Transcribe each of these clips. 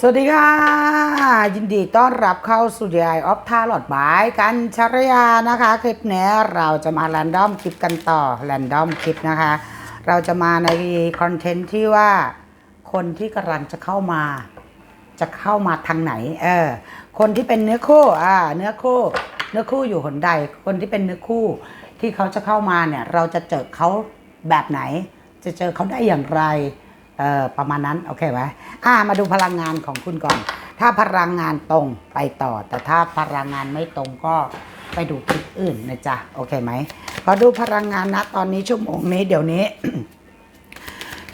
สวัสดีค่ะ ยินดีต้อนรับเข้าสู่ดีไอออฟท่าหลอดไม้กันชรยานะคะ คลิปนี้เราจะมาแรนดอมคลิปกันต่อแรนดอมคลิปนะคะ เราจะมาในคอนเทนต์ที่ว่าคนที่กำลังจะเข้ามา จะเข้ามาทางไหน เออ คนที่เป็นเนื้อคู่อ่าเนื้อคู่ เนื้อคู่อยู่หนใด คนที่เป็นเนื้อคู่ที่เขาจะเข้ามาเนี่ย เราจะเจอเขาแบบไหน จะเจอเขาได้อย่างไร เออประมาณนั้นโอเคไหมอ่ามาดูพลังงานของคุณก่อน ถ้าพลังงานตรงไปต่อ แต่ถ้าพลังงานไม่ตรงก็ไปดูคลิปอื่นนะจ๊ะโอเคไหมขอดูพลังงานนะตอนนี้ชั่วโมงนี้เดี๋ยวนี้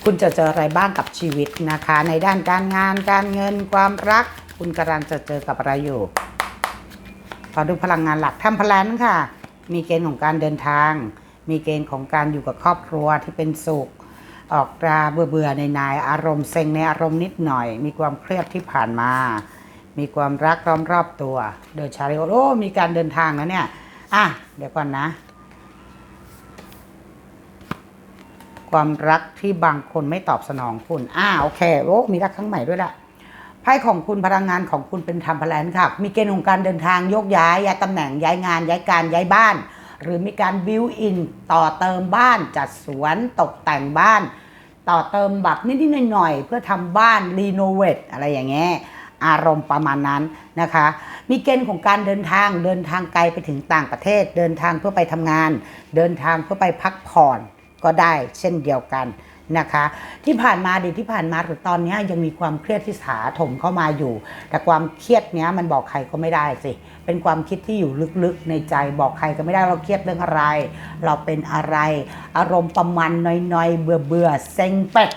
คุณจะเจออะไรบ้างกับชีวิตนะคะ ในด้านการงานการเงินความรัก คุณกำลังจะเจอกับอะไรอยู่ขอดูพลังงานหลักทำพลันค่ะ มีเกณฑ์ของการเดินทาง มีเกณฑ์ของการอยู่กับครอบครัวที่เป็นสุข ออกราเบื่อเบื่อในนายอารมณ์เซ็งในอารมณ์นิดหน่อย มีความเครียดที่ผ่านมา มีความรักล้อมรอบตัวโดยชาริโอโอ้มีการเดินทางนะเนี่ยอะเดี๋ยวก่อนนะ ความรักที่บางคนไม่ตอบสนองคุณอ่าโอเคโอ้มีรักครั้งใหม่ด้วยละไพ่ของคุณพลังงานของคุณเป็นทำพลันค่ะ มีเกณฑ์ของการเดินทางโยกย้ายย้ายตำแหน่งย้ายงานย้ายการย้ายบ้าน หรือมีการบิวอินต่อเติมบ้านจัดสวนตกแต่งบ้าน ต่อเติมแบบนิดๆหน่อยๆเพื่อทำบ้านรีโนเวทอะไรอย่างเงี้ยอารมณ์ประมาณนั้นนะคะ มีเกณฑ์ของการเดินทางเดินทางไกลไปถึงต่างประเทศ เดินทางเพื่อไปทำงาน เดินทางเพื่อไปพักผ่อนก็ได้เช่นเดียวกัน นะคะ ที่ผ่านมาดีที่ผ่านมาหรือตอนนี้ยังมีความเครียดที่ถาถมเข้ามาอยู่ แต่ความเครียดเนี้ยมันบอกใครก็ไม่ได้สิ เป็นความคิดที่อยู่ลึกๆในใจบอกใครก็ไม่ได้เราเครียดเรื่องอะไร เราเป็นอะไร อารมณ์ประมันน้อยๆเบื่อเบื่อๆเซ็งเป็ด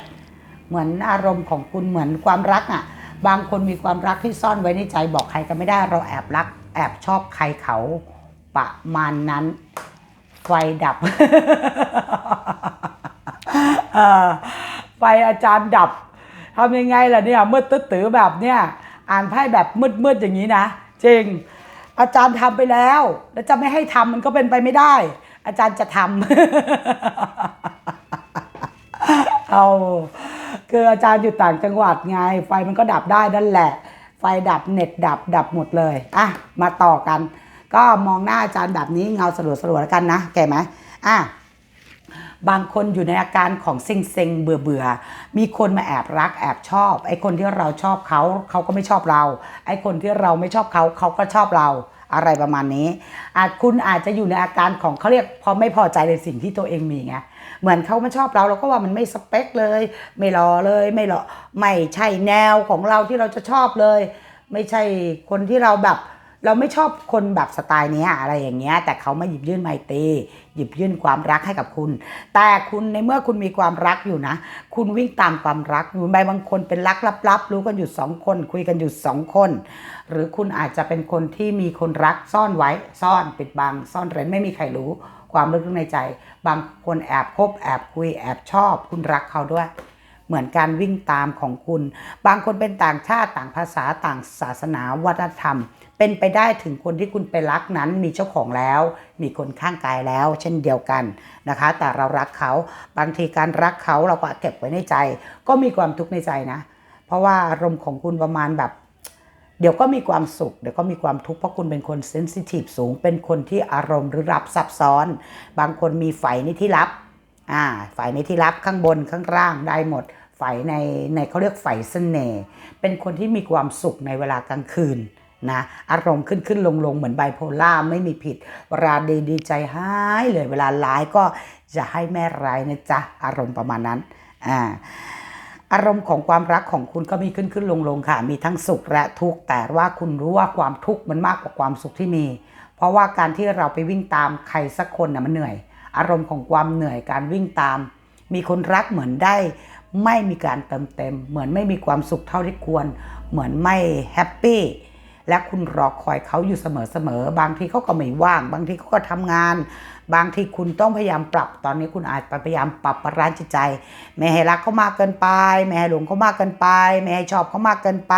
เหมือนอารมณ์ของคุณเหมือนความรักอะบางคนมีความรักที่ซ่อนไว้ในใจบอกใครก็ไม่ได้เราแอบรัก แอบชอบใครเขาประมาณนั้น ไฟดับ ไฟอาจารย์ดับทำยังไงล่ะเนี่ยมืดตื้อแบบเนี่ยอ่านไพ่แบบมืดๆอย่างนี้นะจริง อาจารย์ทำไปแล้ว แล้วจะไม่ให้ทำมันก็เป็นไปไม่ได้ อาจารย์จะทำเอาคืออาจารย์อยู่ต่างจังหวัดไง ไฟมันก็ดับได้นั่นแหละ ไฟดับเน็ตดับดับหมดเลยอะมาต่อกัน ก็มองหน้าอาจารย์แบบนี้เงาสลัวสลัวๆแล้วกันนะแกไหมอะ บางคนอยู่ในอาการของเซ็งเซ็งๆเบื่อเบื่อมีคนมาแอบรักแอบชอบ ไอ้คนที่เราชอบเขาเขาก็ไม่ชอบเรา ไอ้คนที่เราไม่ชอบเขาเขาก็ชอบเราอะไรประมาณนี้ อาจคุณอาจจะอยู่ในอาการของเขาเรียกพอไม่พอใจในสิ่งที่ตัวเองมีไง เหมือนเขาไม่ชอบเราเราก็ว่ามันไม่สเปคเลย ไม่รอเลย ไม่รอไม่ใช่แนวของเราที่เราจะชอบเลย ไม่ใช่คนที่เราแบบ เราไม่ชอบคนแบบสไตล์นี้อะไรอย่างเงี้ย แต่เขามาหยิบยื่นไมตรีหยิบยื่นความรักให้กับคุณ แต่คุณในเมื่อคุณมีความรักอยู่นะ คุณวิ่งตามความรักอยู่ใบบางคนเป็นรักลับๆ รู้กันอยู่สองคน คุยกันอยู่สองคน หรือคุณอาจจะเป็นคนที่มีคนรักซ่อนไว้ ซ่อนปิดบัง ซ่อนเร้นไม่มีใครรู้ ความลึกในใจ บางคนแอบคบแอบคุยแอบชอบ คุณรักเขาด้วยเหมือนการวิ่งตามของคุณ บางคนเป็นต่างชาติต่างภาษาต่างศาสนาวัฒนธรรม เป็นไปได้ถึงคนที่คุณไปรักนั้นมีเจ้าของแล้ว มีคนข้างกายแล้ว เช่นเดียวกันนะคะ แต่เรารักเขาบางทีการรักเขาเราก็เก็บไว้ในใจ ก็มีความทุกข์ในใจนะ เพราะว่าอารมณ์ของคุณประมาณแบบ เดี๋ยวก็มีความสุข เดี๋ยวก็มีความทุกข์เพราะคุณเป็นคนเซนซิทีฟสูง เป็นคนที่อารมณ์หรือรับซับซ้อน บางคนมีไฝในที่ลับอ่าฝ่ายในที่ลับข้างบนข้างล่างได้หมดฝ่ายในในเขาเรียกฝ่ายเสน่ห์เป็นคนที่มีความสุขในเวลากลางคืน นะอารมณ์ขึ้นขึ้นลงลงเหมือนไบโพล่าไม่มีผิดเวลาดีดีใจหายเลยเวลาร้ายก็จะให้แม่ร้ายนะจ๊ะอารมณ์ประมาณนั้นอ่าอารมณ์ของความรักของคุณก็มีขึ้นขึ้นลงลงค่ะ มีทั้งสุขและทุกข์แต่ว่าคุณรู้ว่าความทุกข์มันมากกว่าความสุขที่มี เพราะว่าการที่เราไปวิ่งตามใครสักคนน่ะมันเหนื่อย อารมณ์ของความเหนื่อยการวิ่งตาม มีคนรักเหมือนได้ ไม่มีการเติมเต็ม เหมือนไม่มีความสุขเท่าที่ควร เหมือนไม่แฮปปี้ และคุณรอคอยเขาอยู่เสมอๆ บางทีเขาก็ไม่ว่าง บางทีเขาก็ทำงาน บางทีคุณต้องพยายามปรับ ตอนนี้คุณอาจพยายามปรับปรานจิตใจ ไม่ให้รักเขามากเกินไป ไม่ให้หลงเขามากเกินไป ไม่ให้ชอบเขามากเกินไป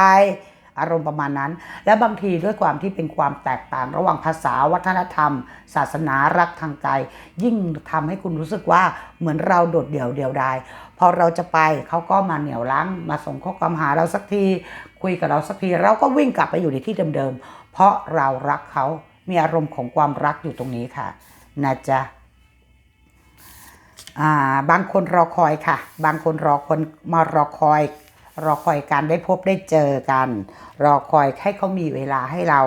อารมณ์ประมาณนั้น และบางทีด้วยความที่เป็นความแตกต่างระหว่างภาษาวัฒนธรรม ศาสนารักทางใจยิ่งทำให้คุณรู้สึกว่าเหมือนเราโดดเดี่ยวเดียวดายพอเราจะไปเขาก็มาเหนี่ยวรั้งมาส่งข้อความหาเราสักที คุยกับเราสักทีเราก็วิ่งกลับไปอยู่ในที่เดิมๆ เพราะเรารักเขามีอารมณ์ของความรักอยู่ตรงนี้ค่ะนะจ๊ะอ่าบางคนรอคอยค่ะ บางคนรอคนมารอคอย รอคอยการได้พบได้เจอกัน รอคอยให้เขามีเวลาให้เรา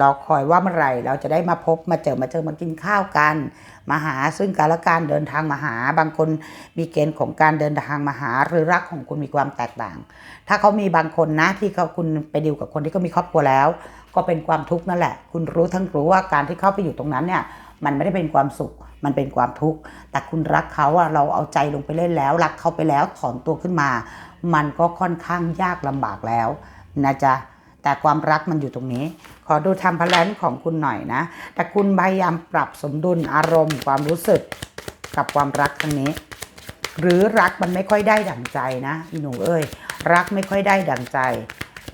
รอคอยว่าเมื่อไหร่เราจะได้มาพบมาเจอมาเจอมากินข้าวกัน มาหาซึ่งกันและการเดินทางมาหา บางคนมีเกณฑ์ของการเดินทางมาหา หรือรักของคุณมีความแตกต่าง ถ้าเขามีบางคนนะที่เขาคุณไปดิวกับคนที่เขามีครอบครัวแล้ว ก็เป็นความทุกข์นั่นแหละ คุณรู้ทั้งรู้ว่าการที่เข้าไปอยู่ตรงนั้นเนี่ยมันไม่ได้เป็นความสุข มันเป็นความทุกข์แต่คุณรักเขาอะเราเอาใจลงไปเล่นแล้ว รักเขาไปแล้วถอนตัวขึ้นมา มันก็ค่อนข้างยากลำบากแล้วนะจ๊ะแต่ความรักมันอยู่ตรงนี้ ขอดูทำพลันของคุณหน่อยนะ แต่คุณพยายามปรับสมดุลอารมณ์ ความรู้สึกกับความรักครั้งนี้ หรือรักมันไม่ค่อยได้ดั่งใจนะอีหนูเอ้ยรักไม่ค่อยได้ดั่งใจ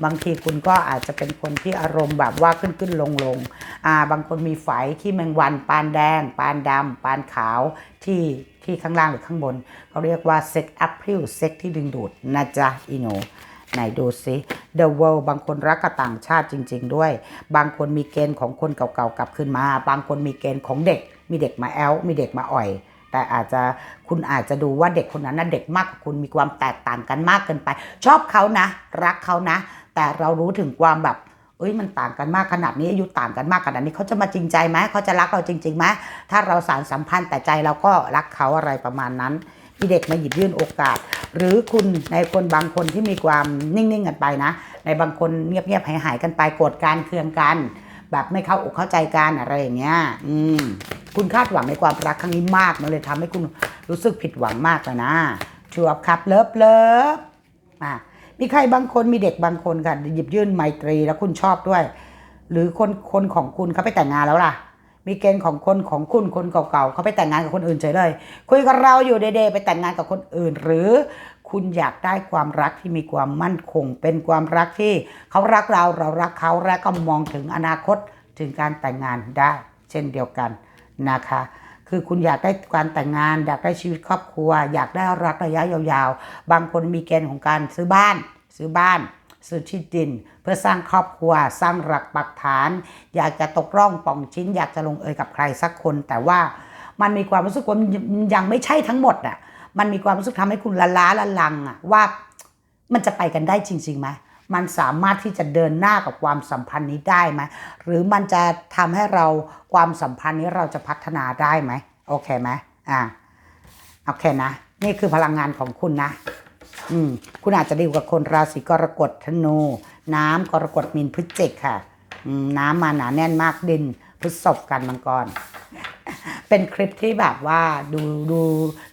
บางทีคุณก็อาจจะเป็นคนที่อารมณ์แบบว่าขึ้นขึ้นลงลงอ่าบางคนมีไฝที่แมงวันปานแดง ปานดำปานขาวที่ที่ข้างล่างหรือข้างบนเขาเรียกว่าเซ็กอัพพิลเซ็กที่ดึงดูดนะจ๊ะอีหนูไหนดูซิ The World บางคนรักกับต่างชาติจริง ๆ ด้วย บางคนมีเกณฑ์ของคนเก่าๆกลับคืนมา บางคนมีเกณฑ์ของเด็ก มีเด็กมาแอล มีเด็กมาอ่อย แต่อาจจะคุณอาจจะดูว่าเด็กคนนั้นน่ะเด็กมากกว่าคุณมีความแตกต่างกันมากเกินไป ชอบเขานะ รักเขานะ แต่เรารู้ถึงความแบบเอ้ยมันต่างกันมากขนาดนี้อายุต่างกันมากขนาดนี้เขาจะมาจริงใจไหมเขาจะรักเราจริงๆไหมถ้าเราสารสัมพันธ์แต่ใจเราก็รักเขาอะไรประมาณนั้นมีเด็กมาหยิบยื่นโอกาส หรือคุณในคนบางคนที่มีความนิ่งๆกันไปนะ ในบางคนเงียบๆหายๆกันไปโกรธกันเคืองกัน แบบไม่เข้าอกเข้าใจกันอะไรอย่างเงี้ยอืมคุณคาดหวังในความรักครั้งนี้มากมันเลยทำให้คุณรู้สึกผิดหวังมากเลยนะชัวครับเลิฟเลิฟอะ มีใครบางคนมีเด็กบางคนค่ะหยิบยื่นไมตรีแล้วคุณชอบด้วย หรือคนคนของคุณเขาไปแต่งงานแล้วล่ะ มีเกณฑ์ของคนของคุณคนเก่าๆเขาไปแต่งงานกับคนอื่นเฉยเลย คุยกับเราอยู่เดย์ๆไปแต่งงานกับคนอื่น หรือคุณอยากได้ความรักที่มีความมั่นคง เป็นความรักที่เขารักเราเรารักเขาและก็มองถึงอนาคตถึงการแต่งงานได้ เช่นเดียวกันนะคะ คือคุณอยากได้การแต่งงาน อยากได้ชีวิตครอบครัว อยากได้รักระยะยาวๆ บางคนมีเกณฑ์ของการซื้อบ้าน ซื้อบ้านซื้อที่ดิน เพื่อสร้างครอบครัว สร้างหลักปักฐาน อยากจะตกร่องป่องชิ้น อยากจะลงเอยกับใครสักคน แต่ว่ามันมีความรู้สึกว่ามันยังไม่ใช่ทั้งหมดอะมันมีความรู้สึกทำให้คุณละล้าละลังอะว่ามันจะไปกันได้จริงๆไหม มันสามารถที่จะเดินหน้ากับความสัมพันธ์นี้ได้ไหมหรือมันจะทำให้เราความสัมพันธ์นี้เราจะพัฒนาได้ไหมโอเคไหมอ่าโอเคนะ นี่คือพลังงานของคุณนะ อืมคุณอาจจะดีลกับคนราศีกรกฎธนู น้ำกรกฎมีนพฤศจิกค่ะน้ำมาหนาแน่นมากดินพฤษภกันมังกร เป็นคลิปที่แบบว่าดูดู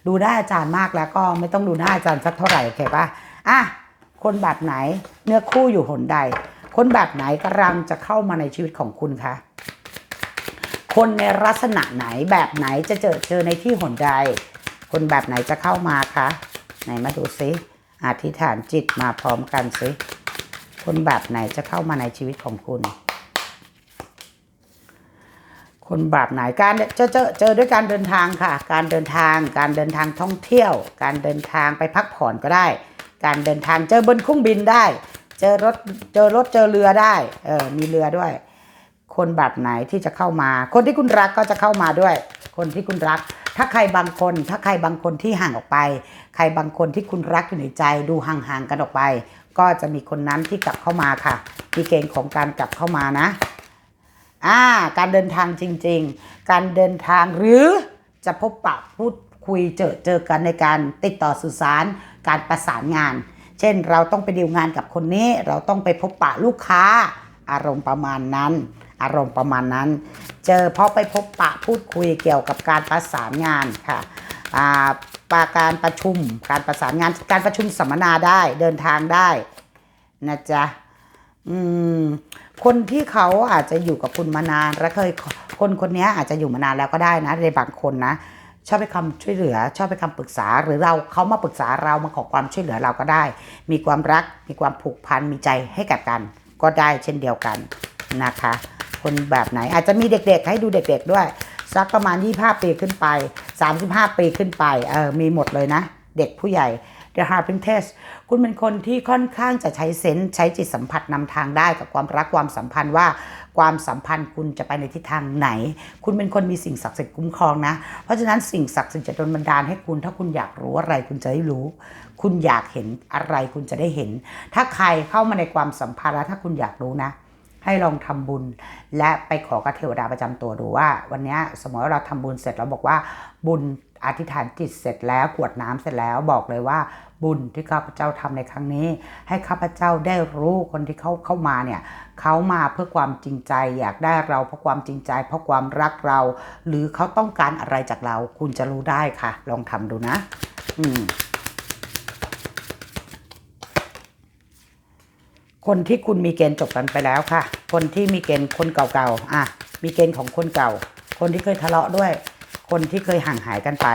ดูหน้อาจารย์มากแล้วก็ไม่ต้องดูหน้าอาจารย์สักเท่าไหร่โอเคปะอะ คนแบบไหนเนื้อคู่อยู่หนใด คนแบบไหนกำลังจะเข้ามาในชีวิตของคุณคะคนในลักษณะไหนแบบไหนจะเจอเจอในที่หนใด คนแบบไหนจะเข้ามาคะไหนมาดูซิอธิษฐานจิตมาพร้อมกันซิคนแบบไหนจะเข้ามาในชีวิตของคุณ คนแบบไหนการเจอเจอเจอด้วยการเดินทางค่ะ การเดินทาง การเดินทางท่องเที่ยว การเดินทางไปพักผ่อนก็ได้ การเดินทางเจอบนเครื่องบินได้ เจอรถเจอรถเจอเรือได้เออมีเรือด้วย คนแบบไหนที่จะเข้ามา คนที่คุณรักก็จะเข้ามาด้วย คนที่คุณรัก ถ้าใครบางคน ถ้าใครบางคนที่ห่างออกไป ใครบางคนที่คุณรักอยู่ในใจดูห่างๆกันออกไป ก็จะมีคนนั้นที่กลับเข้ามาค่ะมีเกณฑ์ของการกลับเข้ามานะอ่าการเดินทางจริง ๆ การเดินทางหรือจะพบปะพูดคุยเจอเจอกันในการติดต่อสื่อสาร การประสานงาน เช่นเราต้องไปดีลงานกับคนนี้ เราต้องไปพบปะลูกค้า อารมณ์ประมาณนั้น อารมณ์ประมาณนั้น เจอเพราะไปพบปะพูดคุยเกี่ยวกับการประสานงานค่ะปาการประชุมการประสานงานการประชุมสัมมนาได้เดินทางได้นะจ๊ะคนที่เขาอาจจะอยู่กับคุณมานานและเคยคนคนนี้อาจจะอยู่มานานแล้วก็ได้นะในบางคนนะ ชอบไปคำช่วยเหลือ ชอบไปคำปรึกษาหรือเราเขามาปรึกษาเรามาขอความช่วยเหลือเราก็ได้ มีความรัก มีความผูกพันมีใจให้กับกัน ก็ได้เช่นเดียวกันนะคะ คนแบบไหนอาจจะมีเด็กๆ ให้ดูเด็กๆด้วย สักประมาณ 25 ปีขึ้นไป 35 ปีขึ้นไปเออมีหมดเลยนะ เด็กผู้ใหญ่ The Heart Princess คุณเป็นคนที่ค่อนข้างจะใช้เซนส์ใช้จิตสัมผัสนำทางได้กับความรักความสัมพันธ์ว่าความสัมพันธ์คุณจะไปในทิศทางไหน คุณเป็นคนมีสิ่งศักดิ์สิทธิ์คุ้มครองนะ เพราะฉะนั้นสิ่งศักดิ์สิทธิ์จะโดนบันดาลให้คุณ ถ้าคุณอยากรู้อะไรคุณจะได้รู้ คุณอยากเห็นอะไรคุณจะได้เห็น ถ้าใครเข้ามาในความสัมพันธ์แล้วถ้าคุณอยากรู้นะ ให้ลองทำบุญ และไปขอกระเทวดาประจำตัวดูว่า วันนี้สมมติว่าเราทำบุญเสร็จเราบอกว่าบุญอธิษฐานจิตเสร็จแล้วกวดน้ำเสร็จแล้วบอกเลยว่าบุญที่ข้าพเจ้าทำในครั้งนี้ ให้ข้าพเจ้าได้รู้คนที่เขาเข้ามาเนี่ยเขามาเพื่อความจริงใจ อยากได้เราเพราะความจริงใจ เพราะความรักเรา หรือเขาต้องการอะไรจากเรา คุณจะรู้ได้ค่ะ ลองทำดูนะ อืม คนที่คุณมีเกณฑ์จบกันไปแล้วค่ะ คนที่มีเกณฑ์คนเก่าๆ อะ มีเกณฑ์ของคนเก่า คนที่เคยทะเลาะด้วย คนที่เคยห่างหายกันไป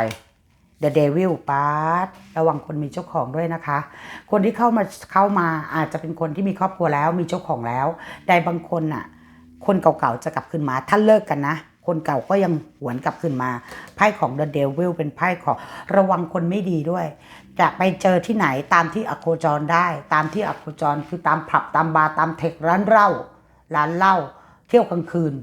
The Devil ปาร์ตระวังคนมีเจ้าของด้วยนะคะ คนที่เข้ามาเข้ามาอาจจะเป็นคนที่มีครอบครัวแล้วมีเจ้าของแล้วแต่บางคนน่ะ คนเก่าๆจะกลับขึ้นมา ถ้าเลิกกันนะ คนเก่าก็ยังหวนกลับขึ้นมา ไพ่ของ The Devil เป็นไพ่ของระวังคนไม่ดีด้วย จะไปเจอที่ไหนตามที่อโคจรได้ ตามที่อโคจรคือตามผับตามบาร์ตามเทคร้านเหล้าร้านเหล้าเที่ยวกลางคืน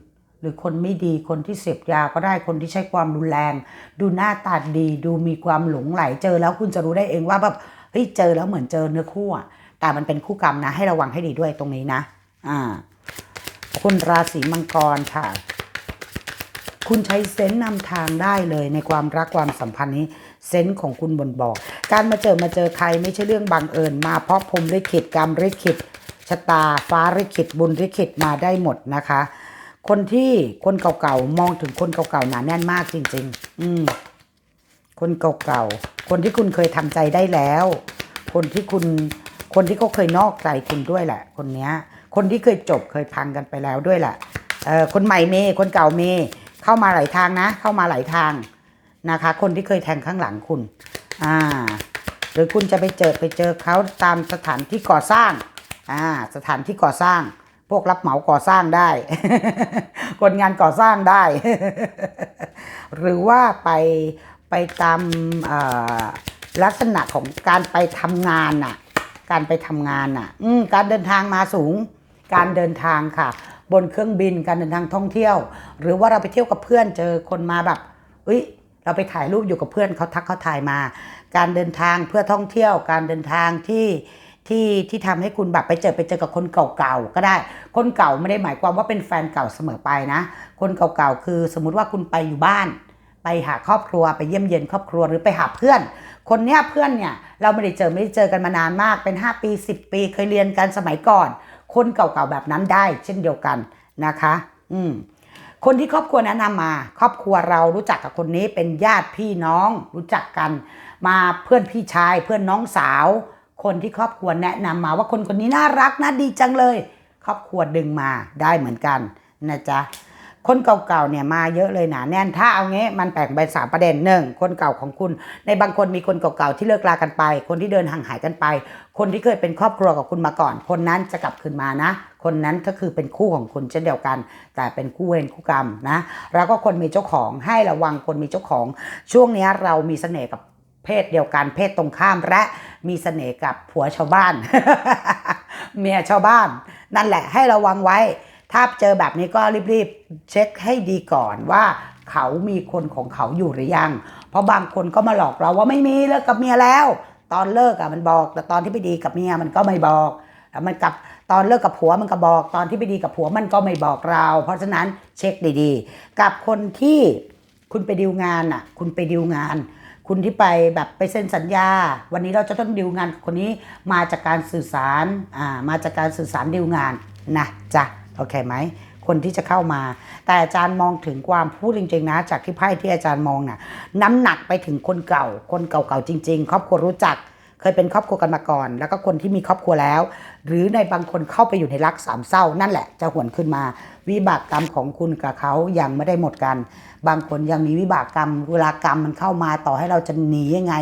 หรือคนไม่ดีคนที่เสพยาก็ได้คนที่ใช้ความรุนแรง ดูหน้าตาดี ดูมีความหลงไหลเจอแล้วคุณจะรู้ได้เองว่าแบบเฮ้ยเจอแล้วเหมือนเจอเนื้อคู่แต่มันเป็นคู่กรรมนะ ให้ระวังให้ดีด้วยตรงนี้นะ อ่าคุณราศีมังกรค่ะ คุณใช้เซนส์นำทางได้เลยในความรักความสัมพันธ์นี้ เซนส์ของคุณบนบอก การมาเจอมาเจอใครไม่ใช่เรื่องบังเอิญมาเพราะพรมลิขิตกรรมลิขิตชะตาฟ้าลิขิตบุญลิขิตมาได้หมดนะคะ คนที่คนเก่าๆมองถึงคนเก่าๆหนาแน่นมากจริง ๆ อืมคนเก่าๆคนที่คุณเคยทำใจได้แล้ว คนที่คุณคนที่เขาเคยนอกใจคุณด้วยแหละ คนเนี้ย คนที่เคยจบเคยพังกันไปแล้วด้วยแหละเออคนใหม่เมย์คนเก่าเมย์เข้ามาหลายทางนะ เข้ามาหลายทาง นะคะ คนที่เคยแทงข้างหลังคุณ อ่า หรือคุณจะไปเจอไปเจอเขาตามสถานที่ก่อสร้าง อ่า สถานที่ก่อสร้าง พวกรับเหมาก่อสร้างได้ คนงานก่อสร้างได้ หรือว่าไปไปตามลักษณะของการไปทำงานน่ะ การไปทำงานน่ะ อืการเดินทางมาสูง การเดินทางค่ะ บนเครื่องบินการเดินทางท่องเที่ยว หรือว่าเราไปเที่ยวกับเพื่อนเจอคนมาแบบเอ้ย เราไปถ่ายรูปอยู่กับเพื่อนเขาทักเขาถ่ายมา การเดินทางเพื่อท่องเที่ยว การเดินทางที่ที่ที่ทำให้คุณแบบไปเจอไปเจอกับคนเก่าๆก็ได้ คนเก่าไม่ได้หมายความว่าเป็นแฟนเก่าเสมอไปนะ คนเก่าๆคือสมมุติว่าคุณไปอยู่บ้าน ไปหาครอบครัวไปเยี่ยมเยียนครอบครัวหรือไปหาเพื่อน คนเนี้ยเพื่อนเนี่ยเราไม่ได้เจอไม่ได้เจอกันมานานมากเป็น 5 ปี 10 ปีเคยเรียนกันสมัยก่อน คนเก่าๆแบบนั้นได้ เช่นเดียวกันนะคะ อืม คนที่ครอบครัวแนะนำมา ครอบครัวเรารู้จักกับคนนี้เป็นญาติพี่น้อง รู้จักกัน มาเพื่อนพี่ชาย เพื่อนน้องสาว คนที่ครอบครัวแนะนำมาว่าคนคนนี้น่ารักน่าดีจังเลย ครอบครัวดึงมาได้เหมือนกันนะจ๊ะ คนเก่าๆเนี่ยมาเยอะเลยหนาแน่น ถ้าเอางี้มันแบ่งเป็นสามประเด็นหนึ่งคนเก่าของคุณ ในบางคนมีคนเก่าๆที่เลิกลากันไป คนที่เดินห่างหายกันไป คนที่เคยเป็นครอบครัวกับคุณมาก่อน คนนั้นจะกลับคืนมานะ คนนั้นก็คือเป็นคู่ของคุณเช่นเดียวกัน แต่เป็นคู่เวรคู่กรรมนะ แล้วก็คนมีเจ้าของให้ระวังคนมีเจ้าของ ช่วงนี้เรามีเสน่ห์กับเพศเดียวกันเพศตรงข้ามและมีเสน่ห์กับผัวชาวบ้าน เมียชาวบ้าน นั่นแหละให้ระวังไว้ ถ้าเจอแบบนี้ก็รีบๆ เช็คให้ดีก่อนว่าเขามีคนของเขาอยู่หรือยัง เพราะบางคนก็มาหลอกเราว่าไม่มีเลิกกับเมียแล้ว ตอนเลิกอะมันบอก แต่ตอนที่ไปดีกับเมียมันก็ไม่บอกแล้วมันกับตอนเลิกกับผัวมันก็บอก ตอนที่ไปดีกับผัวมันก็ไม่บอกเรา เพราะฉะนั้นเช็คดีๆ กับคนที่คุณไปดีลงานอะคุณไปดีลงาน คุณที่ไปแบบไปเซ็นสัญญา วันนี้เราจะต้องดีลงานคนนี้มาจากการสื่อสารอ่ามาจากการสื่อสารดีลงานนะจ้ะ โอเคไหมคนที่จะเข้ามา แต่อาจารย์มองถึงความพูดจริง ๆ นะ จากที่ไพ่ที่อาจารย์มองน่ะน้ำหนักไปถึงคนเก่า คนเก่าๆจริง ๆ ครอบครัวรู้จักเคยเป็นครอบครัวกันมาก่อน แล้วก็คนที่มีครอบครัวแล้ว หรือในบางคนเข้าไปอยู่ในรักสามเศร้า นั่นแหละจะหวนขึ้นมา วิบากกรรมของคุณกับเขายังไม่ได้หมดกัน บางคนยังมีวิบากกรรม เวลากรรมมันเข้ามาต่อให้เราจะหนียังไง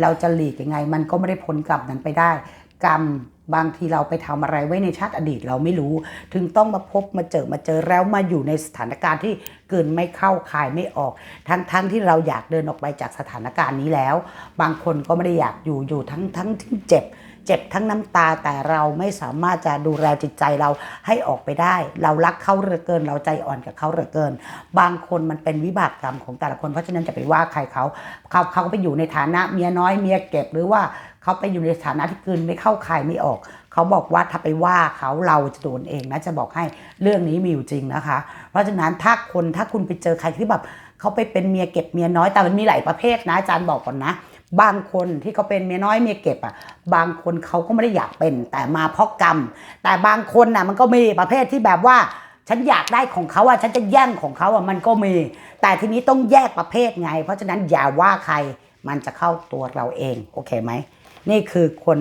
เราจะหลีกยังไง มันก็ไม่ได้พ้นกรรมนั้นไปได้ กรรม บางทีเราไปทำอะไรไว้ในชาติอดีตเราไม่รู้ ถึงต้องมาพบมาเจอมาเจอแล้วมาอยู่ในสถานการณ์ที่เกินไม่เข้าคายไม่ออก ทั้งทั้งที่เราอยากเดินออกไปจากสถานการณ์นี้แล้ว บางคนก็ไม่ได้อยากอยู่อยู่ทั้งทั้งที่เจ็บ เจ็บทั้งน้ำตาแต่เราไม่สามารถจะดูแลจิตใจเราให้ออกไปได้ เรารักเขาเหลือเกิน เราใจอ่อนกับเขาเหลือเกิน บางคนมันเป็นวิบากกรรมของแต่ละคนเพราะฉะนั้นจะไปว่าใครเขาเขาเขาไปอยู่ในฐานะเมียน้อยเมียเก็บหรือว่า เขาไปอยู่ในฐานะที่กลืนไม่เข้าใครไม่ออก เขาบอกว่าถ้าไปว่าเขาเราจะโดนเองนะจะบอกให้เรื่องนี้มีอยู่จริงนะคะ เพราะฉะนั้นถ้าคนถ้าคุณไปเจอใครที่แบบเขาไปเป็นเมียเก็บเมียน้อยแต่มันมีหลายประเภทนะอาจารย์บอกก่อนนะบางคนที่เขาเป็นเมียน้อยเมียเก็บอะ บางคนเขาก็ไม่ได้อยากเป็น แต่มาเพราะกรรม แต่บางคนน่ะมันก็มีประเภทที่แบบว่า ฉันอยากได้ของเขาอะฉันจะแย่งของเขาอะมันก็มี แต่ทีนี้ต้องแยกประเภทไง เพราะฉะนั้นอย่าว่าใครมันจะเข้าตัวเราเอง โอเคไหม นี่คือคน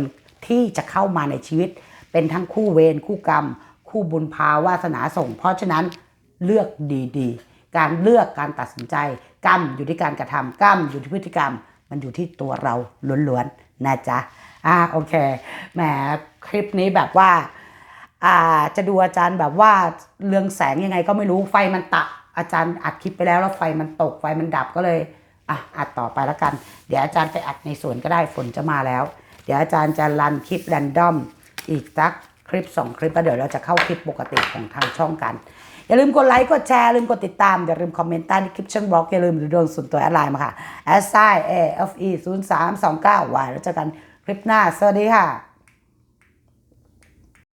ที่จะเข้ามาในชีวิต เป็นทั้งคู่เวรคู่กรรม คู่บุญพาวาสนาส่ง เพราะฉะนั้นเลือกดีๆ การเลือกการตัดสินใจกรรมอยู่ที่การกระทำกรรมอยู่ที่พฤติกรรม มันอยู่ที่ตัวเราล้วนๆนะจ๊ะอ่าโอเคแหมคลิปนี้แบบว่าอ่าจะดูอาจารย์แบบว่าเรืองแสงยังไงก็ไม่รู้ไฟมันตัดอาจารย์อัดคลิปไปแล้วแล้วไฟมันตกไฟมันดับก็เลย อะอัดต่อไปแล้วกัน เดี๋ยวอาจารย์ไปอัดในสวนก็ได้ฝนจะมาแล้ว เดี๋ยวอาจารย์จะรันคลิปแรนดอมอีกสักคลิป 2 คลิปแล้วเดี๋ยวเราจะเข้าคลิปปกติของทางช่องกัน อย่าลืมกดไลค์กดแชร์ลืมกดติดตาม อย่าลืมคอมเมนต์ใต้คลิปช่องบล็อกอย่าลืมดูดวงส่วนตัวแอดไลน์มาค่ะ s i a f e 0 3 2 9วายแล้วเจอกันคลิปหน้า สวัสดีค่ะ